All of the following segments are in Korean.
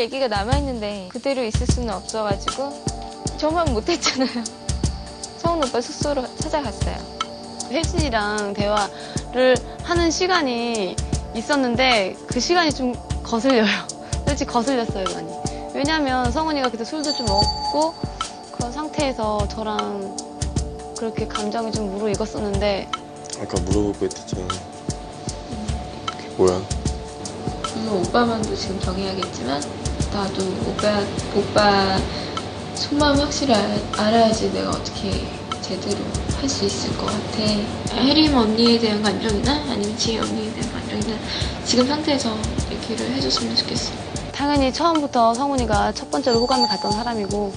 얘기가 남아있는데 그대로 있을 수는 없어가지고 저만 못했잖아요. 성훈 오빠 숙소로 찾아갔어요. 혜진이랑 대화를 하는 시간이 있었는데 그 시간이 좀 거슬려요. 솔직히 거슬렸어요, 많이. 왜냐면 성훈이가 그때 술도 좀 먹고 그런 상태에서 저랑 그렇게 감정이 좀 무르익었었는데 아까 물어볼 거 있었잖아. 그게 뭐야? 물론 오빠만도 지금 정해야겠지만 나도 오빠 오빠 속마음 확실히 알, 알아야지 내가 어떻게 제대로 할 수 있을 것 같아. 혜림 언니에 대한 감정이나 아니면 지혜 언니에 대한 감정이나 지금 상태에서 얘기를 해줬으면 좋겠어. 당연히 처음부터 성훈이가 첫 번째로 호감을 갔던 사람이고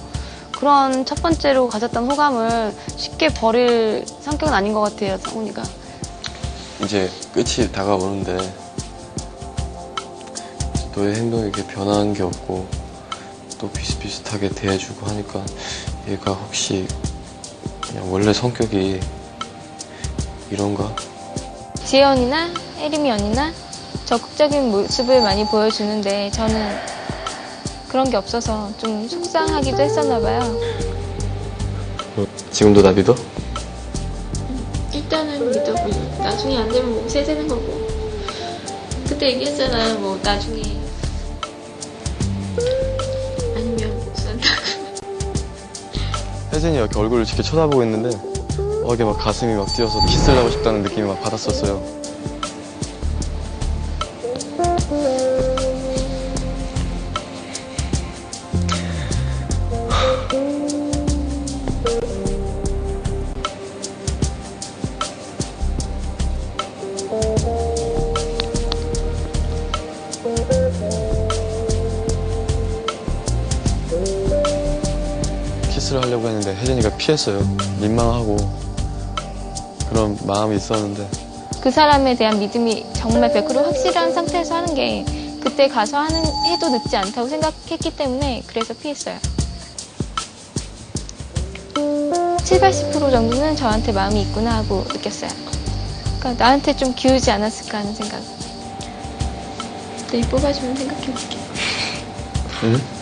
그런 첫 번째로 가졌던 호감을 쉽게 버릴 성격은 아닌 것 같아요, 성훈이가. 이제 끝이 다가오는데 너의 행동이 이렇게 변한 게 없고 또 비슷비슷하게 대해주고 하니까 얘가 혹시 그냥 원래 성격이 이런가? 지혜 언니나 혜림이 언니나 적극적인 모습을 많이 보여주는데 저는 그런 게 없어서 좀 속상하기도 했었나 봐요. 너 지금도 나 믿어? 일단은 믿어보고 나중에 안 되면 뭐 세대는 거고 그때 얘기했잖아 뭐 나중에 혜진이 이렇게 얼굴을 이렇게 쳐다보고 있는데 어, 이게 막 가슴이 막 뛰어서 키스를 하고 싶다는 느낌이 막 받았었어요. 키스를 하려고 했는데 혜진이가 피했어요. 민망하고 그런 마음이 있었는데 그 사람에 대한 믿음이 정말 100% 확실한 상태에서 하는 게 그때 가서 하는 해도 늦지 않다고 생각했기 때문에 그래서 피했어요. 7, 80% 정도는 저한테 마음이 있구나 하고 느꼈어요. 그러니까 나한테 좀 기우지 않았을까 하는 생각. 내일 뽑아주면 생각해볼게. 응?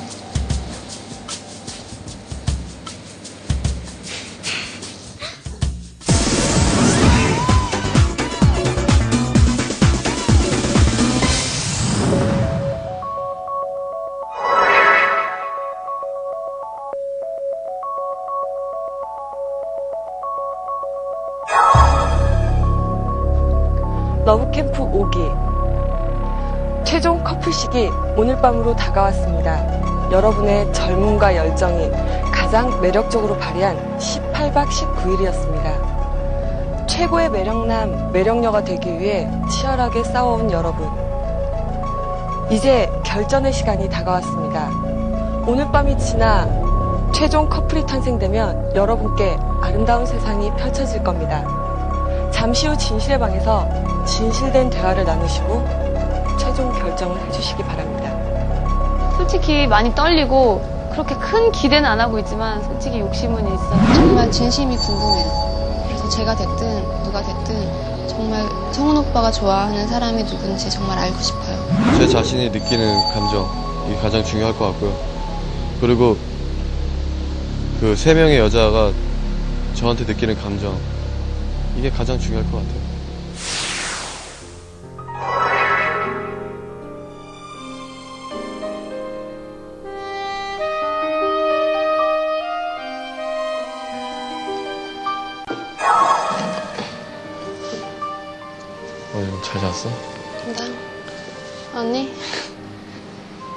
러브캠프 5기 최종 커플식이 오늘 밤으로 다가왔습니다. 여러분의 젊음과 열정이 가장 매력적으로 발휘한 18박 19일이었습니다. 최고의 매력남, 매력녀가 되기 위해 치열하게 싸워온 여러분. 이제 결전의 시간이 다가왔습니다. 오늘 밤이 지나 최종 커플이 탄생되면 여러분께 아름다운 세상이 펼쳐질 겁니다. 잠시 후 진실의 방에서 진실된 대화를 나누시고 최종 결정을 해주시기 바랍니다. 솔직히 많이 떨리고 그렇게 큰 기대는 안 하고 있지만 솔직히 욕심은 있어요. 정말 진심이 궁금해요. 그래서 제가 됐든 누가 됐든 정말 성훈 오빠가 좋아하는 사람이 누군지 정말 알고 싶어요. 제 자신이 느끼는 감정 이게 가장 중요할 것 같고요. 그리고 그 세 명의 여자가 저한테 느끼는 감정 이게 가장 중요할 것 같아요.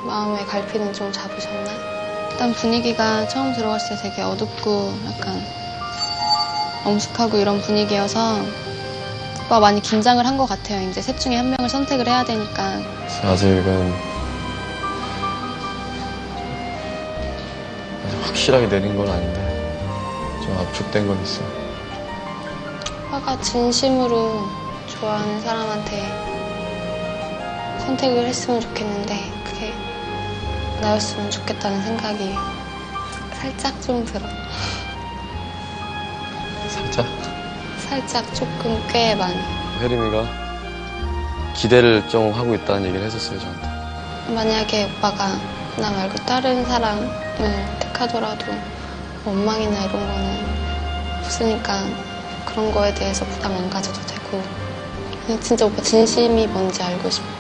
마음의 갈피는 좀 잡으셨나? 일단 분위기가 처음 들어갔을 때 되게 어둡고 약간 엄숙하고 이런 분위기여서 오빠 많이 긴장을 한 것 같아요. 이제 셋 중에 한 명을 선택을 해야 되니까 아직은 아직 확실하게 내린 건 아닌데 좀 압축된 건 있어. 오빠가 진심으로 좋아하는 사람한테 선택을 했으면 좋겠는데 나였으면 좋겠다는 생각이 살짝 좀 들어. 살짝 살짝 조금 꽤 많이. 혜림이가 기대를 좀 하고 있다는 얘기를 했었어요 저한테. 만약에 오빠가 나 말고 다른 사람을 택하더라도 원망이나 이런 거는 없으니까 그런 거에 대해서 부담 안 가져도 되고 그냥 진짜 오빠 진심이 뭔지 알고 싶어.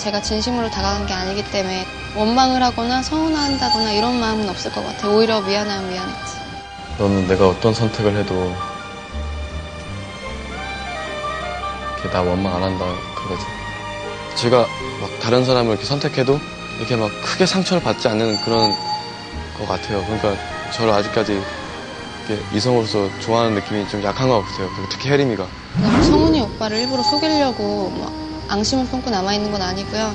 제가 진심으로 다가간 게 아니기 때문에 원망을 하거나 서운한다거나 이런 마음은 없을 것 같아요. 오히려 미안하면 미안했지. 너는 내가 어떤 선택을 해도 이렇게 나 원망 안 한다 그거지. 제가 막 다른 사람을 이렇게 선택해도 이렇게 막 크게 상처를 받지 않는 그런 것 같아요. 그러니까 저를 아직까지 이성으로서 좋아하는 느낌이 좀 약한 것 같아요. 특히 혜림이가. 성훈이 오빠를 일부러 속이려고 막 앙심을 품고 남아있는 건 아니고요.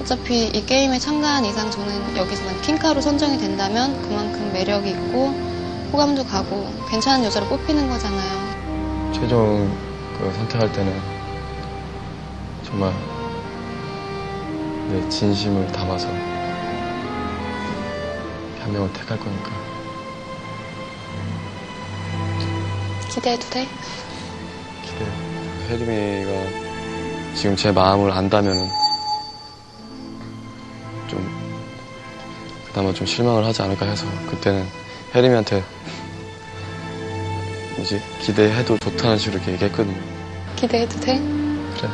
어차피 이 게임에 참가한 이상 저는 여기서만 킹카로 선정이 된다면 그만큼 매력이 있고 호감도 가고 괜찮은 여자로 뽑히는 거잖아요. 최종 그 선택할 때는 정말 내 진심을 담아서 한 명을 택할 거니까. 기대해도 돼? 기대요. 혜림이가 지금 제 마음을 안다면은 좀 그나마 좀 실망을 하지 않을까 해서 그때는 혜림이한테 뭐지 기대해도 좋다는 식으로 이렇게 얘기했거든요. 기대해도 돼? 그래.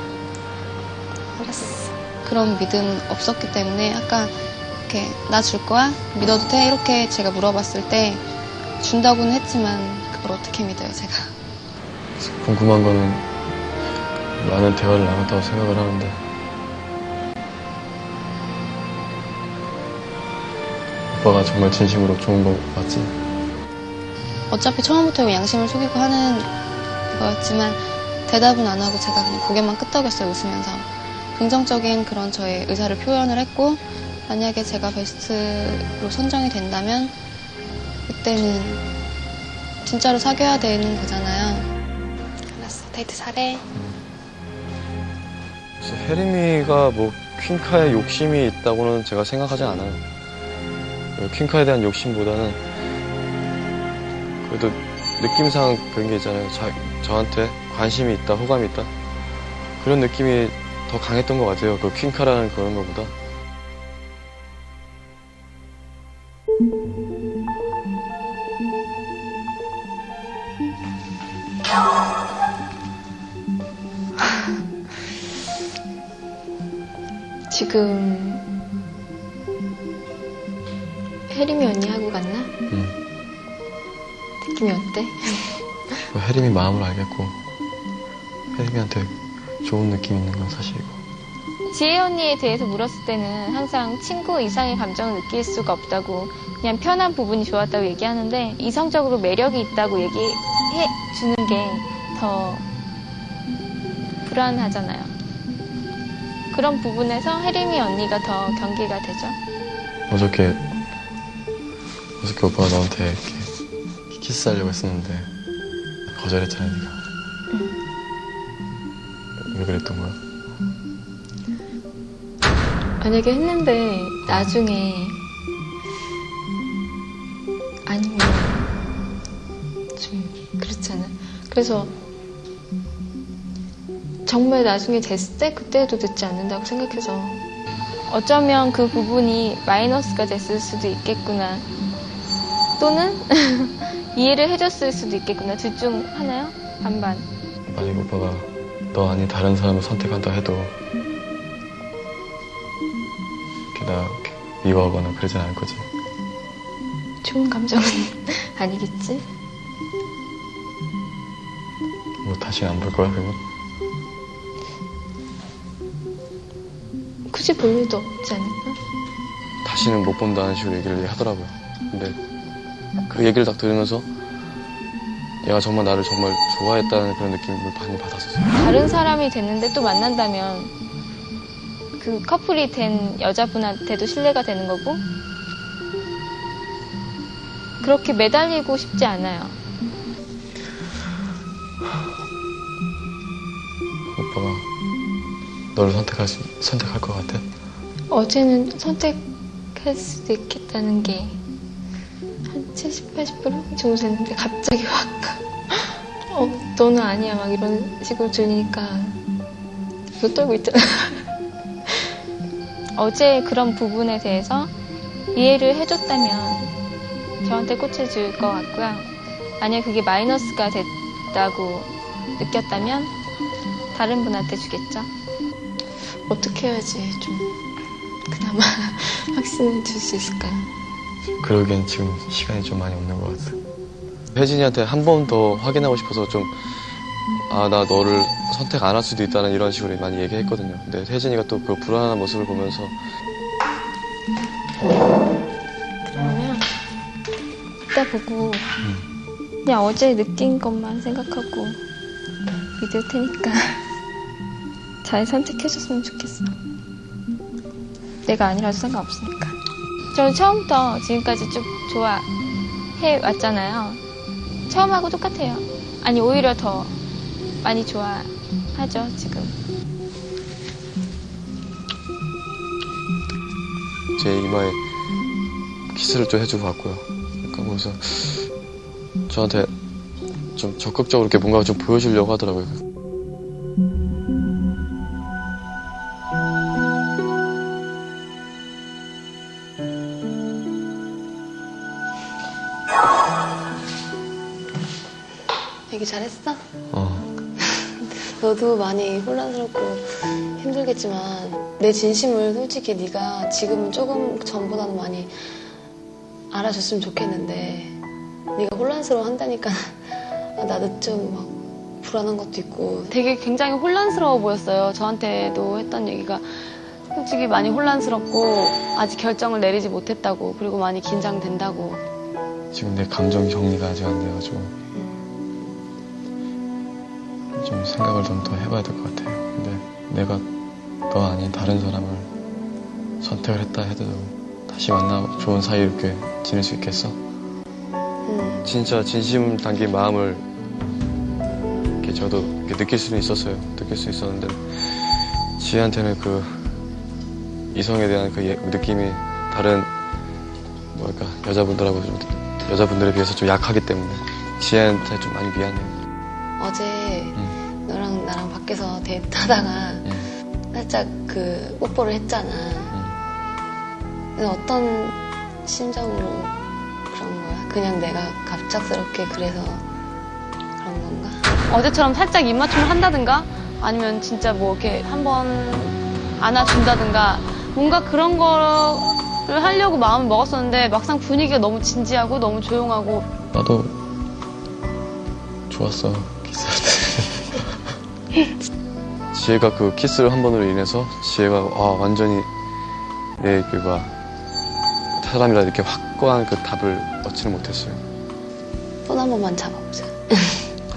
알았어. 그런 믿음 없었기 때문에 아까 이렇게 나 줄 거야? 믿어도 돼? 이렇게 제가 물어봤을 때 준다고는 했지만 그걸 어떻게 믿어요, 제가. 궁금한 거는 많은 대화를 나눴다고 생각을 하는데. 오빠가 정말 진심으로 좋은 거 맞지? 어차피 처음부터 양심을 속이고 하는 거였지만 대답은 안 하고 제가 그냥 고개만 끄덕였어요 웃으면서. 긍정적인 그런 저의 의사를 표현을 했고 만약에 제가 베스트로 선정이 된다면 그때는 진짜로 사귀어야 되는 거잖아요. 알았어. 데이트 잘해 그래서 혜림이가 뭐 퀸카에 욕심이 있다고는 제가 생각하지 않아요. 그 퀸카에 대한 욕심보다는 그래도 느낌상 그런 게 있잖아요. 자- 저한테 관심이 있다, 호감이 있다. 그런 느낌이 더 강했던 것 같아요. 그 퀸카라는 그런 것보다. 혜림이 마음을 알겠고 혜림이한테 좋은 느낌 있는 건 사실이고 지혜 언니에 대해서 물었을 때는 항상 친구 이상의 감정을 느낄 수가 없다고 그냥 편한 부분이 좋았다고 얘기하는데 이성적으로 매력이 있다고 얘기해 주는 게 더 불안하잖아요. 그런 부분에서 혜림이 언니가 더 경계가 되죠. 어저께 어저께 오빠가 너한테 이렇게 키스하려고 했었는데 거절했잖아 네가 왜 그랬던 거야? 만약에 했는데 나중에 아니면 좀 그렇잖아. 그래서 정말 나중에 됐을 때 그때도 듣지 않는다고 생각해서 어쩌면 그 부분이 마이너스가 됐을 수도 있겠구나. 또는 이해를 해줬을 수도 있겠구나. 둘 중 하나요? 반반. 만약 오빠가 너 아닌 다른 사람을 선택한다 해도 이렇게 나 이렇게 미워하거나 그러진 않을 거지 좋은 감정은 아니겠지? 뭐 다시 안 볼 거야 그러면? 굳이 볼 일도 없지 않을까? 다시는 못 본다는 식으로 얘기를 하더라고요 근데 그 얘기를 딱 들으면서 얘가 정말 나를 정말 좋아했다는 그런 느낌을 많이 받았었어요 다른 사람이 됐는데 또 만난다면 그 커플이 된 여자분한테도 신뢰가 되는 거고 그렇게 매달리고 싶지 않아요. 오빠가 너를 선택할 수, 선택할 것 같아? 어제는 선택할 수도 있겠다는 게한 70, 80% 정도 됐는데 갑자기 확 어, 너는 아니야 막 이런 식으로 들리니까 이거 떨고 있잖아. 어제 그런 부분에 대해서 이해를 해줬다면 저한테 꽃을 줄 것 같고요. 만약 그게 마이너스가 됐다고 느꼈다면 다른 분한테 주겠죠. 어떻게 해야지 좀 그나마 확신을 줄 수 있을까요? 그러기엔 지금 시간이 좀 많이 없는 것 같아. 혜진이한테 한 번 더 확인하고 싶어서 좀, 아, 나 너를 선택 안 할 수도 있다는 이런 식으로 많이 얘기했거든요. 근데 혜진이가 또 그 불안한 모습을 보면서 그러면 이따 보고 그냥 어제 느낀 것만 생각하고 믿을 테니까 잘 선택해줬으면 좋겠어. 내가 아니라도 상관없으니까. 저는 처음부터 지금까지 쭉 좋아해 왔잖아요. 처음하고 똑같아요. 아니 오히려 더 많이 좋아하죠 지금. 제 이마에 키스를 좀 해주고 갔고요. 약간 그래서 저한테 좀 적극적으로 이렇게 뭔가 좀 보여주려고 하더라고요. 힘들겠지만 내 진심을 솔직히 네가 지금은 조금 전보다는 많이 알아줬으면 좋겠는데 네가 혼란스러워 한다니까 아, 나도 좀 막 불안한 것도 있고 되게 굉장히 혼란스러워 보였어요. 저한테도 했던 얘기가 솔직히 많이 혼란스럽고 아직 결정을 내리지 못했다고 그리고 많이 긴장된다고 지금 내 감정 정리가 아직 안 돼가지고 좀 생각을 좀 더 해봐야 될 것 같아요. 근데 내가 너 아닌 다른 사람을 선택을 했다 해도 다시 만나 좋은 사이 이렇게 지낼 수 있겠어? 음, 진짜 진심 담긴 마음을 이렇게 저도 이렇게 느낄 수는 있었어요. 느낄 수 있었는데 지혜한테는 그 이성에 대한 그 예- 느낌이 다른 뭐랄까 여자분들하고 좀 여자분들에 비해서 좀 약하기 때문에 지혜한테 좀 많이 미안해요. 어제 응. 너랑 나랑 밖에서 데이트하다가 응. 살짝 그 뽀뽀를 했잖아. 근데 어떤 심정으로 그런 거야? 그냥 내가 갑작스럽게 그래서 그런 건가? 어제처럼 살짝 입맞춤을 한다든가? 아니면 진짜 뭐 이렇게 한번 안아준다든가? 뭔가 그런 거를 하려고 마음을 먹었었는데 막상 분위기가 너무 진지하고 너무 조용하고. 나도 좋았어 지혜가 그 키스를 한 번으로 인해서 지혜가 아 완전히 내 그가 사람이라 이렇게 확고한 그 답을 얻지는 못했어요. 손 한 번만 잡아보자.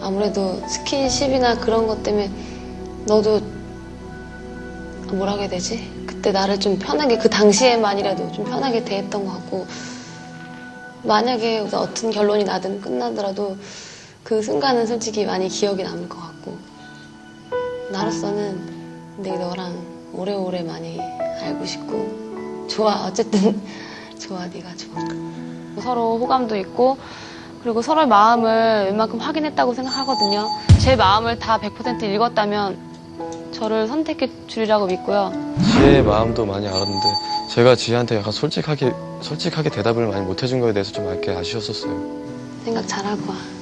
아무래도 스킨십이나 그런 것 때문에 너도 뭐라 해야 되지? 그때 나를 좀 편하게 그 당시에만이라도 좀 편하게 대했던 것 같고 만약에 어떤 결론이 나든 끝나더라도 그 순간은 솔직히 많이 기억이 남을 것 같고 나로서는 근데 너랑 오래오래 많이 알고 싶고 좋아 어쨌든 좋아 네가 좋아 서로 호감도 있고 그리고 서로의 마음을 웬만큼 확인했다고 생각하거든요. 제 마음을 다 100% 읽었다면 저를 선택해 주리라고 믿고요. 지혜의 마음도 많이 알았는데 제가 지혜한테 약간 솔직하게 솔직하게 대답을 많이 못 해준 거에 대해서 좀 이렇게 아쉬웠었어요. 생각 잘하고 와.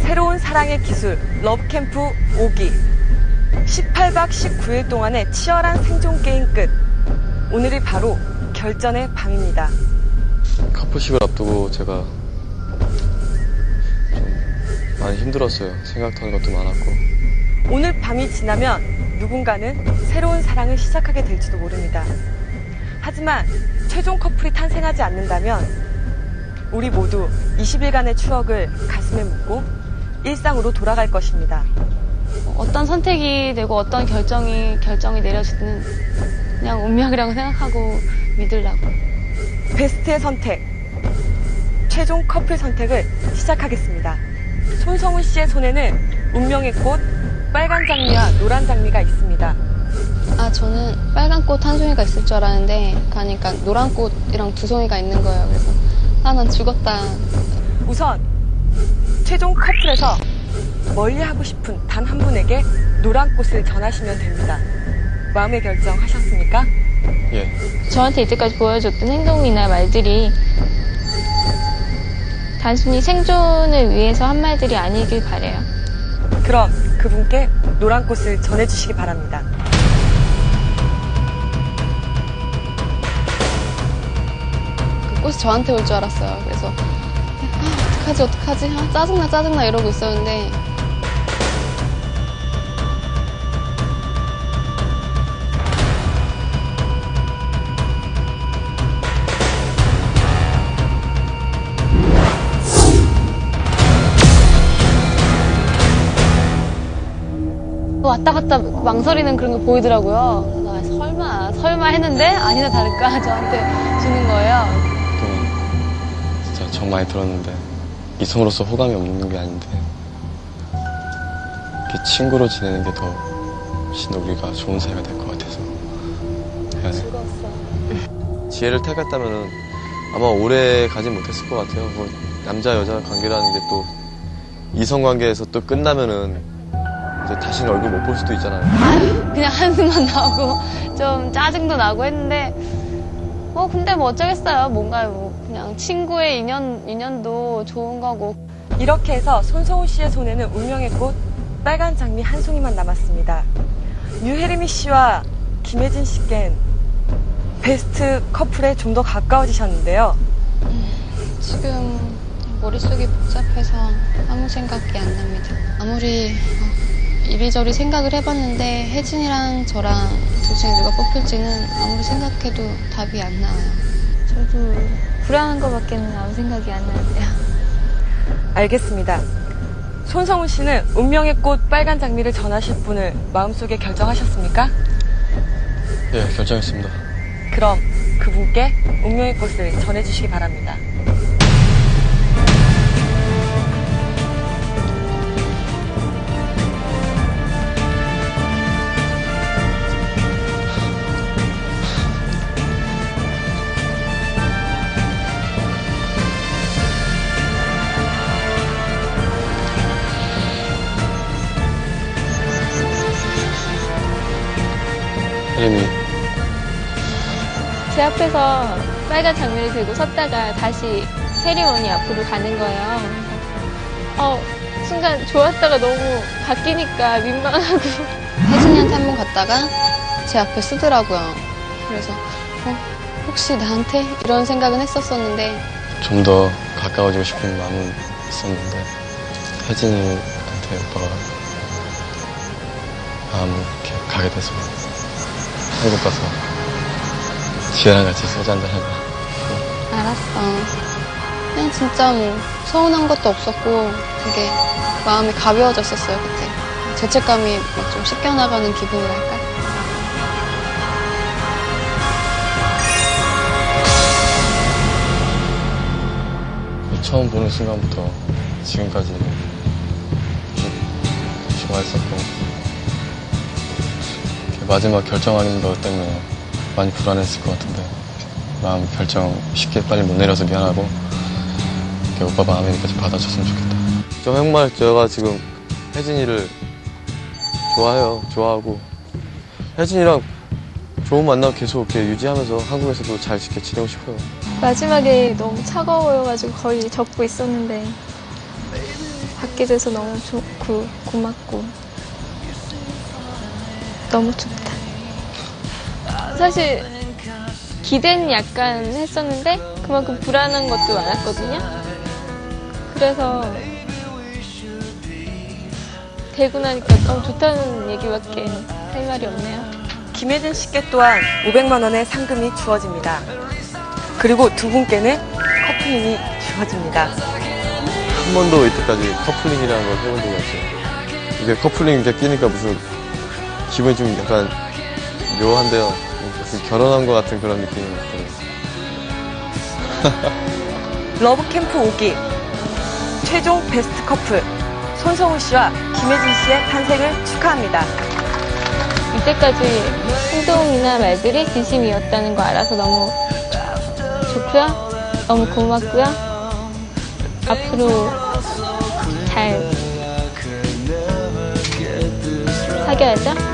새로운 사랑의 기술 러브캠프 5기 18박 19일 동안의 치열한 생존 게임 끝. 오늘이 바로 결전의 밤입니다. 커플식을 앞두고 제가 좀 많이 힘들었어요. 생각하는 것도 많았고. 오늘 밤이 지나면 누군가는 새로운 사랑을 시작하게 될지도 모릅니다. 하지만 최종 커플이 탄생하지 않는다면 우리 모두 20일간의 추억을 가슴에 묻고 일상으로 돌아갈 것입니다. 어떤 선택이 되고 어떤 결정이 결정이 내려지든 그냥 운명이라고 생각하고 믿으려고. 베스트의 선택, 최종 커플 선택을 시작하겠습니다. 손성훈 씨의 손에는 운명의 꽃, 빨간 장미와 노란 장미가 있습니다. 아, 저는 빨간 꽃 한 송이가 있을 줄 알았는데, 가니까 노란 꽃이랑 두 송이가 있는 거예요. 그래서, 아, 난 죽었다. 우선 최종 커플에서 멀리 하고 싶은 단 한 분에게 노란 꽃을 전하시면 됩니다. 마음의 결정 하셨습니까? 예. 저한테 이때까지 보여줬던 행동이나 말들이 단순히 생존을 위해서 한 말들이 아니길 바래요. 그럼 그분께 노란 꽃을 전해주시기 바랍니다. 그 꽃이 저한테 올 줄 알았어요. 그래서, 아, 어떡하지, 어떡하지? 아, 짜증나, 짜증나 이러고 있었는데, 왔다 갔다 망설이는 그런 거 보이더라고요. 나 설마, 설마 했는데 아니나 다를까 저한테 주는 거예요. 또 진짜 정 많이 들었는데 이성으로서 호감이 없는 게 아닌데 이렇게 친구로 지내는 게 더 훨씬 더 우리가 좋은 사이가 될 것 같아서 해야 돼. 지혜를 택했다면은 아마 오래 가진 못했을 것 같아요. 뭐 남자 여자 관계라는 게 또 이성 관계에서 또 끝나면은 이제 다시는 얼굴 못 볼 수도 있잖아요. 그냥 한숨만 나오고 좀 짜증도 나고 했는데 어 근데 뭐 어쩌겠어요. 뭔가 뭐 친구의 인연 인연도 좋은 거고 이렇게 해서 손성훈 씨의 손에는 운명의 꽃 빨간 장미 한 송이만 남았습니다. 유혜림이 씨와 김혜진 씨께는 베스트 커플에 좀 더 가까워지셨는데요. 지금 머릿속이 복잡해서 아무 생각이 안 납니다. 아무리 어, 이리저리 생각을 해봤는데 혜진이랑 저랑 둘 중에 누가 뽑힐지는 아무리 생각해도 답이 안 나와요. 저도 불안한 것밖에는 아무 생각이 안 나는데요. 알겠습니다. 손성훈 씨는 운명의 꽃 빨간 장미를 전하실 분을 마음속에 결정하셨습니까? 예, 결정했습니다. 그럼 그분께 운명의 꽃을 전해주시기 바랍니다. 혜림이 제 앞에서 빨간 장미를 들고 섰다가 다시 혜리원이 앞으로 가는 거예요. 어, 순간 좋았다가 너무 바뀌니까 민망하고. 혜진이한테 한 번 갔다가 제 앞에 쓰더라고요. 그래서 어, 혹시 나한테 이런 생각은 했었었는데 좀 더 가까워지고 싶은 마음은 있었는데 혜진이한테 오빠가 마음 이렇게 가게 돼서 한국 가서 지혜랑 같이 소주 한잔 하자 알았어. 그냥 진짜 뭐 서운한 것도 없었고 되게 마음이 가벼워졌었어요 그때. 죄책감이 막 좀 씻겨나가는 기분이랄까? 처음 보는 순간부터 지금까지 쭉 좋아했었고 마지막 결정하는 것 때문에 많이 불안했을 것 같은데 마음 결정 쉽게 빨리 못 내려서 미안하고 이렇게 오빠 마음이니까 좀 받아줬으면 좋겠다. 저 정말 제가 지금 혜진이를 좋아해요. 좋아하고. 혜진이랑 좋은 만남 계속 이렇게 유지하면서 한국에서도 잘 지켜 지내고 싶어요. 마지막에 너무 차가워가지고 거의 접고 있었는데 받게 돼서 너무 좋고 고맙고 너무 좋다. 사실 기대는 약간 했었는데 그만큼 불안한 것도 많았거든요. 그래서 되고 나니까 너무 좋다는 얘기밖에 할 말이 없네요. 김혜진 씨께 또한 500만 원의 상금이 주어집니다. 그리고 두 분께는 커플링이 주어집니다. 한 번도 이때까지 커플링이라는 걸 해본 적이 없어요. 근데 커플링 이렇게 끼니까 무슨 기분이 좀 약간 묘한데요. 무슨 결혼한 것 같은 그런 느낌이 들어요. 러브 캠프 5기 최종 베스트 커플 손성우 씨와 김혜진 씨의 탄생을 축하합니다. 이때까지 행동이나 말들이 진심이었다는 거 알아서 너무 좋고요. 너무 고맙고요. 앞으로 잘 사귀어야죠.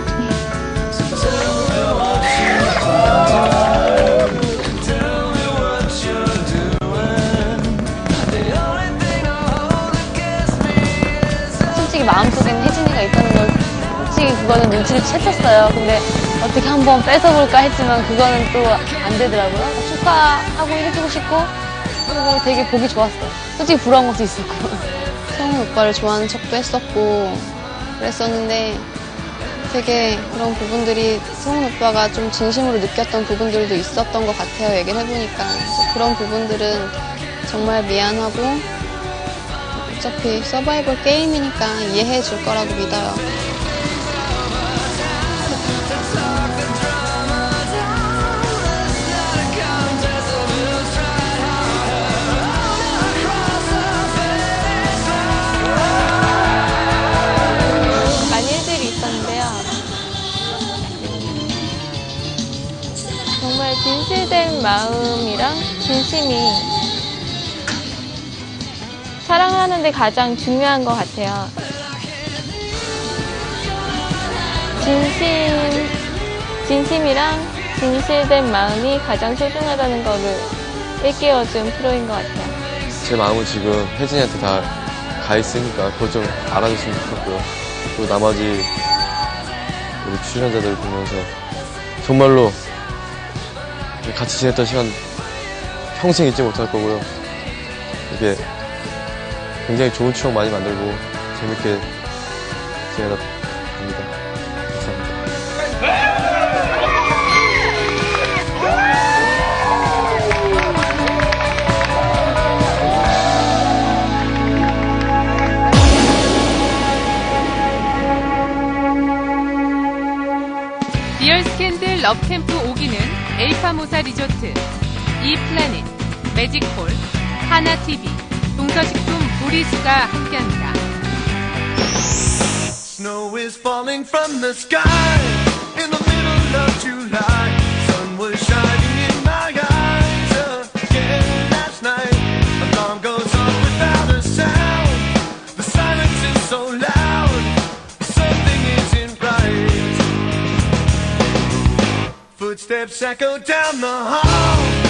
솔직히 마음속에는 혜진이가 있다는 걸 솔직히 그거는 눈치를 채쳤어요. 근데 어떻게 한번 뺏어볼까 했지만 그거는 또 안 되더라고요. 축하하고 해주고 싶고 그리고 되게 보기 좋았어요. 솔직히 부러운 것도 있었고. 성훈 오빠를 좋아하는 척도 했었고 그랬었는데 되게 그런 부분들이 성훈 오빠가 좀 진심으로 느꼈던 부분들도 있었던 것 같아요. 얘기를 해보니까 그런 부분들은 정말 미안하고 어차피 서바이벌 게임이니까 이해해 줄 거라고 믿어요. 진실된 마음이랑 진심이 사랑하는데 가장 중요한 것 같아요. 진심, 진심이랑 진실된 마음이 가장 소중하다는 거를 일깨워준 프로인 것 같아요. 제 마음은 지금 혜진이한테 다 가 있으니까 그걸 좀 알아줬으면 좋겠고요. 또 나머지 우리 출연자들 보면서 정말로 같이 지냈던 시간 평생 잊지 못할 거고요. 이렇게 굉장히 좋은 추억 많이 만들고 재밌게 지내다. 리얼 스캔들 러브캠프 5기는 에이파모사 리조트, 이플래닛, 매직홀, 하나TV, 동서식품 보리수가 함께합니다. Snow is falling from the sky in the middle of July. Footsteps echo down the hall.